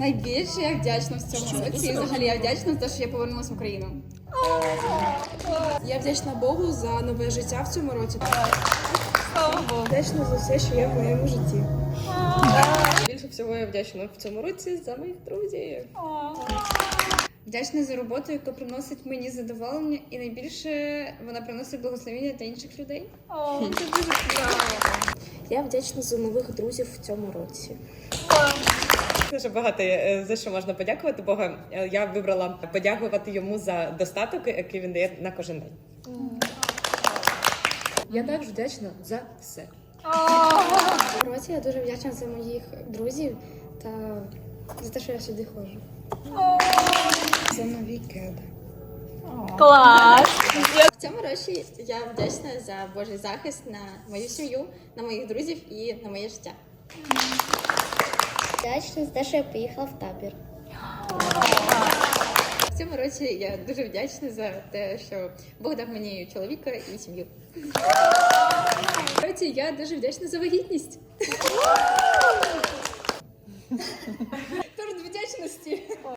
Найбільше я вдячна в цьому році. І взагалі я вдячна за те, що я повернулася в Україну. Я вдячна Богу за нове життя в цьому році. Вдячна за все, що є в моєму житті. Більше всього я вдячна в цьому році за моїх друзів. Вдячна за роботу, яка приносить мені задоволення, і найбільше вона приносить благословення для інших людей. Це дуже цікаво. Я вдячна за нових друзів в цьому році. Дуже багато е, за що можна подякувати Богу. Е, Я вибрала подякувати йому за достаток, який він дає на кожен день. Я також вдячна за все. Році я дуже вдячна за моїх друзів та за те, що я сюди ходжу. За нові кеди. В цьому році я вдячна за Божий захист на мою сім'ю, на моїх друзів і на моє життя. Вдячна за те, що я поїхала в табір. В цьому році я дуже вдячна за те, що Бог дав мені чоловіка і сім'ю. Році я дуже вдячна за вагітність. Торт вдячності.